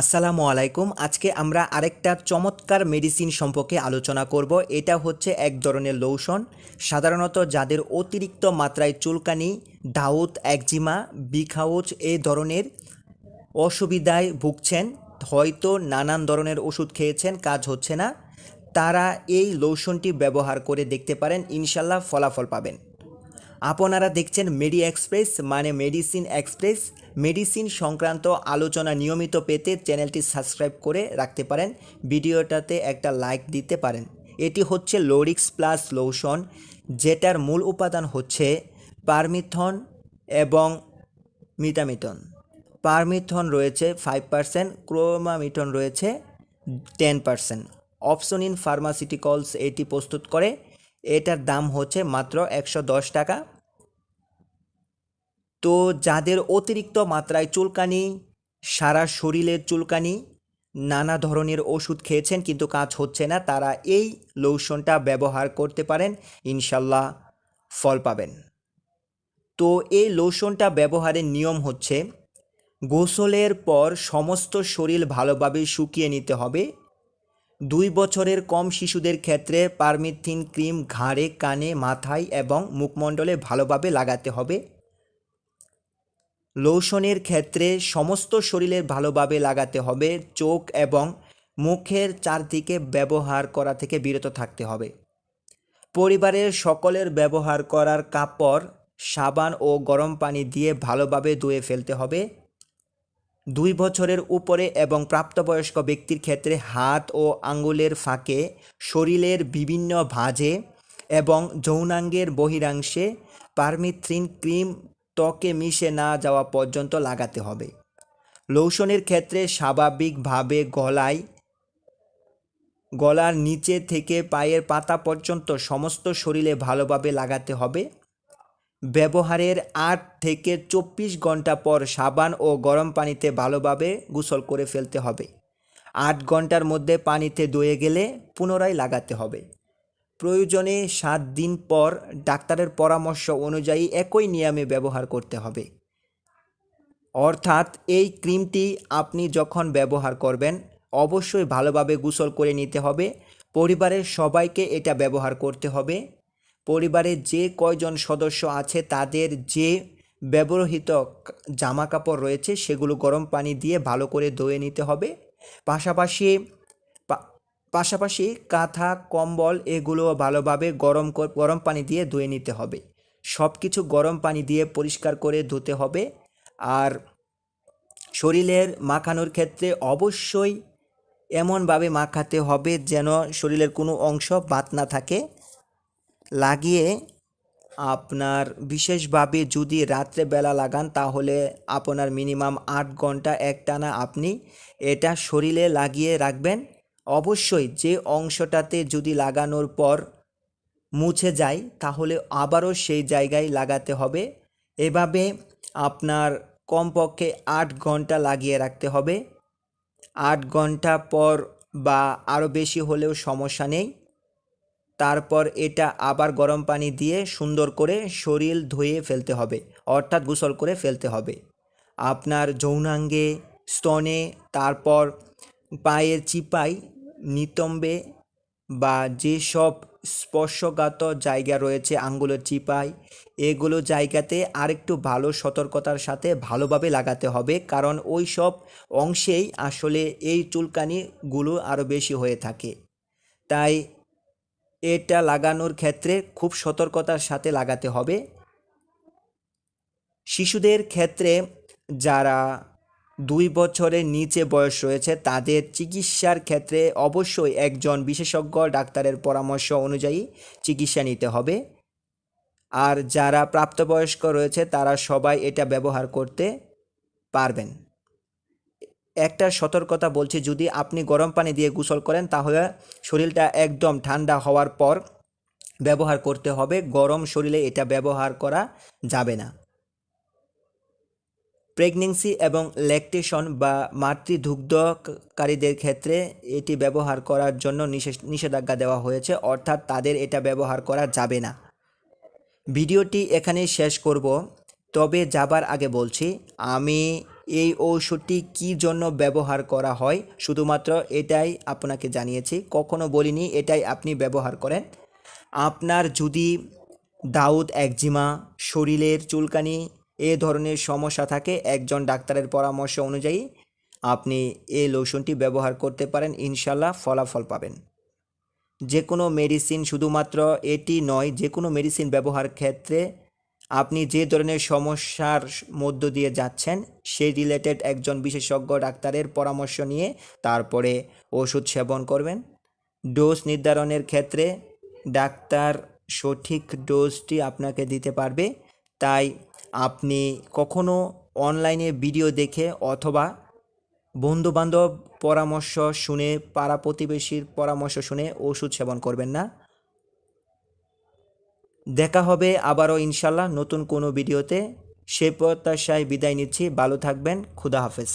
আসসালামু আলাইকুম। আজকে আমরা আরেকটা চমৎকার মেডিসিন সম্পর্কে আলোচনা করব। এটা হচ্ছে এক ধরনের লোশন সাধারণত যাদের অতিরিক্ত মাত্রায় চুলকানি, দাউদ, একজিমা, বিখাউচ এই ধরনের অসুবিধায় ভুগছেন, হয়তো নানান ধরনের ওষুধ খেয়েছেন, কাজ হচ্ছে না। তারা এই লোশনটি ব্যবহার করে দেখতে পারেন। ইনশাল্লাহ ফলাফল পাবেন। আপনারা দেখছেন মেডি এক্সপ্রেস মানে মেডিসিন এক্সপ্রেস। মেডিসিন সংক্রান্ত আলোচনা নিয়মিত পেতে চ্যানেলটি সাবস্ক্রাইব করে রাখতে পারেন। ভিডিওটাতে একটা লাইক দিতে পারেন। এটি হচ্ছে লোরিক্স প্লাস লোশন, যেটার মূল উপাদান হচ্ছে পারমিথন এবং মিটামিটন। পারমিথন রয়েছে ফাইভ পার্সেন্ট ক্রোমামিটন রয়েছে ten percent option in pharmaceuticals এটি প্রস্তুত করে। এটার দাম হচ্ছে মাত্র একশো দশ টাকা। তো যাদের অতিরিক্ত মাত্রায় চুলকানি, সারা শরীরের চুলকানি, নানা ধরনের ওষুধ খেয়েছেন কিন্তু কাজ হচ্ছে না, তারা এই লোশনটা ব্যবহার করতে পারেন, ইনশাল্লাহ ফল পাবেন। তো এই লোশনটা ব্যবহারের নিয়ম হচ্ছে, গোসলের পর সমস্ত শরীর ভালোভাবে শুকিয়ে নিতে হবে দুই বছরের কম শিশুদের ক্ষেত্রে পারমিথিন ক্রিম ঘাড়ে, কানে, মাথায় এবং মুখমণ্ডলে ভালোভাবে লাগাতে হবে। লোশনের ক্ষেত্রে সমস্ত শরীরে ভালোভাবে লাগাতে হবে। চোখ এবং মুখের চারদিকে ব্যবহার করা থেকে বিরত থাকতে হবে। পরিবারের সকলের ব্যবহার করার কাপড়, সাবান ও গরম পানি দিয়ে ভালোভাবে ধুয়ে ফেলতে হবে। দুই বছরের উপরে এবং প্রাপ্তবয়স্ক ব্যক্তির ক্ষেত্রে হাত ও আঙ্গুলের ফাঁকে, শরীরের বিভিন্ন ভাঁজে এবং যৌনাঙ্গের বহিরাংশে পারমিথ্রিন ক্রিম ত্বকে মিশে না যাওয়া পর্যন্ত লাগাতে হবে। লোশনের ক্ষেত্রে স্বাভাবিকভাবে গলায়, গলার নিচে থেকে পায়ের পাতা পর্যন্ত সমস্ত শরীরে ভালোভাবে লাগাতে হবে। ব্যবহারের আট থেকে চব্বিশ ঘণ্টা পর সাবান ও গরম পানিতে ভালোভাবে গোসল করে ফেলতে হবে। আট ঘণ্টার মধ্যে পানিতে ধুয়ে গেলে পুনরায় লাগাতে হবে। প্রয়োজনে সাত দিন পর ডাক্তারের পরামর্শ অনুযায়ী একই নিয়মে ব্যবহার করতে হবে। অর্থাৎ এই ক্রিমটি আপনি যখন ব্যবহার করবেন, অবশ্যই ভালোভাবে গোসল করে নিতে হবে। পরিবারের সবাইকে এটা ব্যবহার করতে হবে। পরিবারের যে কয়জন সদস্য আছে তাদের যে ব্যবহৃত জামা কাপড় রয়েছে সেগুলো গরম পানি দিয়ে ভালো করে ধুয়ে নিতে হবে। পাশাপাশি পাশাপাশি কাঁথা, কম্বল এগুলো ভালোভাবে গরম গরম পানি দিয়ে ধুয়ে নিতে হবে। সব কিছু গরম পানি দিয়ে পরিষ্কার করে ধুতে হবে। আর শরীরের মাখানোর ক্ষেত্রে অবশ্যই এমনভাবে মাখাতে হবে যেন শরীরের কোনো অংশ বাদ না থাকে। লাগিয়ে আপনার বিশেষভাবে যদি রাত্রেবেলা লাগান, তাহলে আপনার মিনিমাম আট ঘণ্টা একটানা আপনি এটা শরীরে লাগিয়ে রাখবেন। অবশ্যই যে অংশটাতে যদি লাগানোর পর মুছে যায়, তাহলে আবারও সেই জায়গায় লাগাতে হবে। এভাবে আপনার কমপক্ষে আট ঘণ্টা লাগিয়ে রাখতে হবে। আট ঘণ্টা পর বা আরও বেশি হলেও সমস্যা নেই। তারপর এটা আবার গরম পানি দিয়ে সুন্দর করে শরীর ধুয়ে ফেলতে হবে, অর্থাৎ গোসল করে ফেলতে হবে। আপনার যৌনাঙ্গে, স্তনে, তারপর পায়ের চিপায় নিতম্বে বা যেসব স্পর্শকাত জায়গা রয়েছে, আঙ্গুলের চিপায় এগুলো জায়গাতে আরেকটু ভালো সতর্কতার সাথে ভালোভাবে লাগাতে হবে, কারণ ওই সব অংশেই আসলে এই চুলকানিগুলো আরও বেশি হয়ে থাকে। তাই এটা লাগানোর ক্ষেত্রে খুব সতর্কতার সাথে লাগাতে হবে। শিশুদের ক্ষেত্রে যারা দুই বছরের নিচে বয়স রয়েছে, তাদের চিকিৎসার ক্ষেত্রে অবশ্যই একজন বিশেষজ্ঞ ডাক্তারের পরামর্শ অনুযায়ী চিকিৎসা নিতে হবে। আর যারা প্রাপ্তবয়স্ক রয়েছে, তারা সবাই এটা ব্যবহার করতে পারবেন। একটা সতর্কতা বলছি, যদি আপনি গরম পানি দিয়ে গোসল করেন, তাহলে শরীরটা একদম ঠান্ডা হওয়ার পর ব্যবহার করতে হবে। গরম শরীরে এটা ব্যবহার করা যাবে না। প্রেগনেন্সি এবং ল্যাকটেশন বা মাতৃদুগ্ধকারীদের ক্ষেত্রে এটি ব্যবহার করার জন্য নিষেধ- নিষেধাজ্ঞা দেওয়া হয়েছে, অর্থাৎ তাদের এটা ব্যবহার করা যাবে না। ভিডিওটি এখানেই শেষ করব। তবে যাবার আগে বলছি, আমি এই ঔষধটি কী জন্য ব্যবহার করা হয়? শুধুমাত্র এটাই আপনাকে জানিয়েছি। কখনো বলিনি, এটাই আপনি ব্যবহার করেন। আপনার যদি দাউদ একজিমা, শরীরের চুলকানি এ ধরনের সমস্যা থাকে, একজন ডাক্তারের পরামর্শ অনুযায়ী আপনি এই লোশনটি ব্যবহার করতে পারেন। ইনশাল্লাহ ফলাফল পাবেন। যে কোনো মেডিসিন শুধুমাত্র এটি নয় যে কোনো মেডিসিন ব্যবহার ক্ষেত্রে আপনি যে ধরনের সমস্যার মধ্য দিয়ে যাচ্ছেন, সেই রিলেটেড একজন বিশেষজ্ঞ ডাক্তারের পরামর্শ নিয়ে তারপরে ওষুধ সেবন করবেন। ডোজ নির্ধারণের ক্ষেত্রে ডাক্তার সঠিক ডোজটি আপনাকে দিতে পারবে। তাই আপনি কখনো অনলাইনে ভিডিও দেখে অথবা বন্ধুবান্ধব পরামর্শ শুনে, পাড়া প্রতিবেশীর পরামর্শ শুনে ওষুধ সেবন করবেন না। দেখা হবে আবারও ইনশাল্লাহ নতুন কোনো ভিডিওতে। সে প্রত্যাশায় বিদায় নিচ্ছি, ভালো থাকবেন, খুদা হাফেজ।